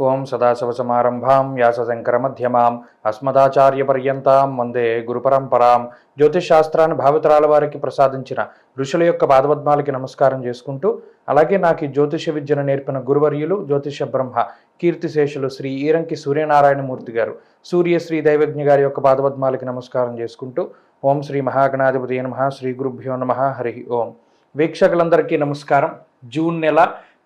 ఓం సదాశివసమారంభాం వ్యాసశంకరమధ్యమాం అస్మదాచార్యపర్యంతాం వందే గురుపరంపరాం. జ్యోతిష్ శాస్త్రాన్ని భావితరాల వారికి ప్రసాదించిన ఋషుల యొక్క పాదపద్మాలకి నమస్కారం చేసుకుంటూ అలాగే నాకు ఈ జ్యోతిష విద్యను నేర్పిన గురువర్యులు జ్యోతిష బ్రహ్మ కీర్తిశేషులు శ్రీ ఈరంకి సూర్యనారాయణమూర్తి గారు సూర్యశ్రీ దైవజ్ఞ గారి యొక్క పాదపద్మాలకి నమస్కారం చేసుకుంటూ ఓం శ్రీ మహాగణాధిపతి నమ శ్రీ గురుభ్యో నమ హరి ఓం. వీక్షకులందరికీ నమస్కారం. జూన్ నెల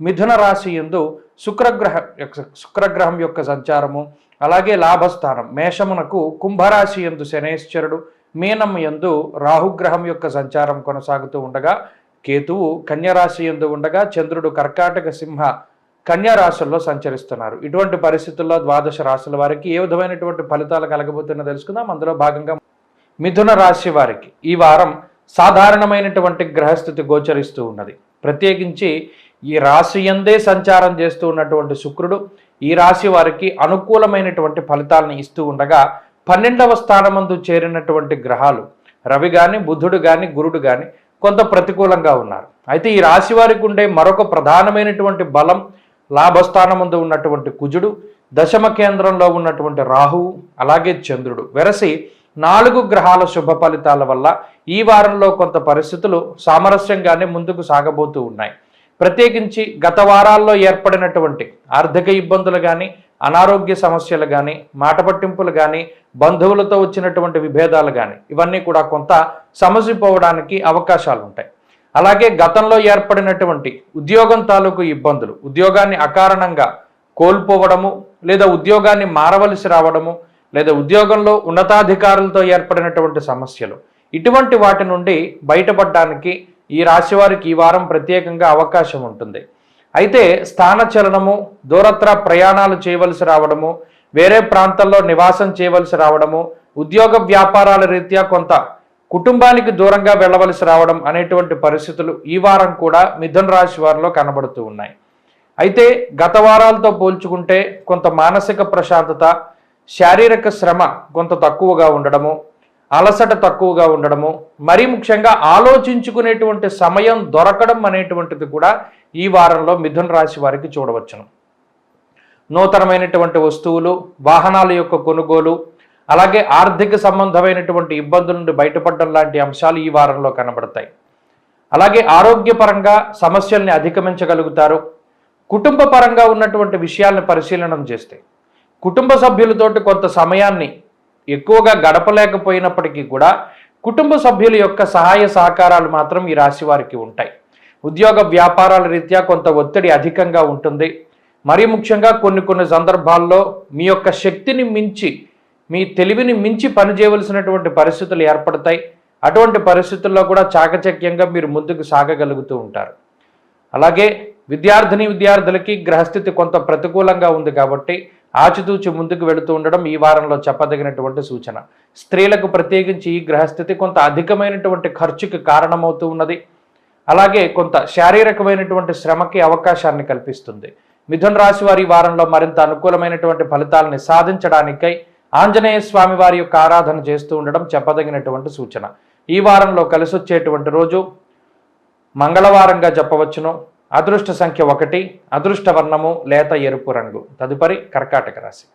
మిథున రాశి యందు శుక్రగ్రహ శుక్రగ్రహం యొక్క సంచారము అలాగే లాభస్థానం. మేషమునకు కుంభరాశి యందు శనేశ్వరుడు మీనం యందు రాహుగ్రహం యొక్క సంచారం కొనసాగుతూ ఉండగా కేతువు కన్యరాశి యందు ఉండగా చంద్రుడు కర్కాటక సింహ కన్యా రాశుల్లో సంచరిస్తున్నారు. ఇటువంటి పరిస్థితుల్లో ద్వాదశ రాశుల వారికి ఏ విధమైనటువంటి ఫలితాలు కలగబోతున్నా తెలుసుకుందాం. అందులో భాగంగా మిథున రాశి వారికి ఈ వారం సాధారణమైనటువంటి గ్రహస్థితి గోచరిస్తూ ఉన్నది. ప్రత్యేకించి ఈ రాశి ఎందే సంచారం చేస్తూ ఉన్నటువంటి శుక్రుడు ఈ రాశి వారికి అనుకూలమైనటువంటి ఫలితాలను ఇస్తూ ఉండగా పన్నెండవ స్థానమందు చేరినటువంటి గ్రహాలు రవి కానీ బుద్ధుడు కానీ గురుడు కానీ కొంత ప్రతికూలంగా ఉన్నారు. అయితే ఈ రాశి వారికి ఉండే మరొక ప్రధానమైనటువంటి బలం లాభస్థానముందు ఉన్నటువంటి కుజుడు దశమ కేంద్రంలో ఉన్నటువంటి రాహువు అలాగే చంద్రుడు. వెరసి నాలుగు గ్రహాల శుభ ఫలితాల వల్ల ఈ వారంలో కొంత పరిస్థితులు సామరస్యంగానే ముందుకు సాగబోతూ ఉన్నాయి. ప్రత్యేకించి గత వారాల్లో ఏర్పడినటువంటి ఆర్థిక ఇబ్బందులు కానీ అనారోగ్య సమస్యలు కానీ మాట పట్టింపులు కానీ బంధువులతో వచ్చినటువంటి విభేదాలు కానీ ఇవన్నీ కూడా కొంత సమసిపోవడానికి అవకాశాలు ఉంటాయి అలాగే గతంలో ఏర్పడినటువంటి ఉద్యోగం తాలూకు ఇబ్బందులు ఉద్యోగాన్ని అకారణంగా కోల్పోవడము లేదా ఉద్యోగాన్ని మారవలసి రావడము లేదా ఉద్యోగంలో ఉన్నతాధికారులతో ఏర్పడినటువంటి సమస్యలు ఇటువంటి వాటి నుండి బయటపడడానికి ఈ రాశి వారికి ఈ వారం ప్రత్యేకంగా అవకాశం ఉంటుంది. అయితే స్థానచలనము దూరత్ర ప్రయాణాలు చేయవలసి రావడము వేరే ప్రాంతాల్లో నివాసం చేయవలసి రావడము ఉద్యోగ వ్యాపారాల రీత్యా కొంత కుటుంబానికి దూరంగా వెళ్ళవలసి రావడం అనేటువంటి పరిస్థితులు ఈ వారం కూడా మిథున రాశి వారిలో కనబడుతూ ఉన్నాయి. అయితే గత వారాలతో పోల్చుకుంటే కొంత మానసిక ప్రశాంతత శారీరక శ్రమ కొంత తక్కువగా ఉండడము అలసట తక్కువగా ఉండడము మరీ ముఖ్యంగా ఆలోచించుకునేటువంటి సమయం దొరకడం అనేటువంటిది కూడా ఈ వారంలో మిథున రాశి వారికి చూడవచ్చును. నూతనమైనటువంటి వస్తువులు వాహనాల యొక్క కొనుగోలు అలాగే ఆర్థిక సంబంధమైనటువంటి ఇబ్బందుల నుండి బయటపడడం లాంటి అంశాలు ఈ వారంలో కనబడతాయి. అలాగే ఆరోగ్యపరంగా సమస్యల్ని అధిగమించగలుగుతారు. కుటుంబ పరంగా ఉన్నటువంటి విషయాలను పరిశీలనం చేస్తే కుటుంబ సభ్యులతోటి కొంత సమయాన్ని ఎక్కువగా గడపలేకపోయినప్పటికీ కూడా కుటుంబ సభ్యుల యొక్క సహాయ సహకారాలు మాత్రం ఈ రాశి వారికి ఉంటాయి. ఉద్యోగ వ్యాపారాల రీత్యా కొంత ఒత్తిడి అధికంగా ఉంటుంది. మరీ ముఖ్యంగా కొన్ని కొన్ని సందర్భాల్లో మీ యొక్క శక్తిని మించి మీ తెలివిని మించి పనిచేయవలసినటువంటి పరిస్థితులు ఏర్పడతాయి. అటువంటి పరిస్థితుల్లో కూడా చాకచక్యంగా మీరు ముందుకు సాగగలుగుతూ ఉంటారు. అలాగే విద్యార్థిని విద్యార్థులకి గ్రహస్థితి కొంత ప్రతికూలంగా ఉంది కాబట్టి ఆచితూచి ముందుకు వెళుతూ ఉండడం ఈ వారంలో చెప్పదగినటువంటి సూచన. స్త్రీలకు ప్రత్యేకించి ఈ గ్రహస్థితి కొంత అధికమైనటువంటి ఖర్చుకి కారణమవుతూ ఉన్నది. అలాగే కొంత శారీరకమైనటువంటి శ్రమకి అవకాశాన్ని కల్పిస్తుంది. మిథున్ రాశి వారి వారంలో మరింత అనుకూలమైనటువంటి ఫలితాలని సాధించడానికై ఆంజనేయ స్వామి వారి యొక్క ఆరాధన చేస్తూ ఉండడం చెప్పదగినటువంటి సూచన. ఈ వారంలో కలిసొచ్చేటువంటి రోజు మంగళవారంగా చెప్పవచ్చును అదృష్ట సంఖ్య ఒకటి అదృష్ట వర్ణము లేత ఎరుపు రంగు. తదుపరి కర్కాటక రాశి.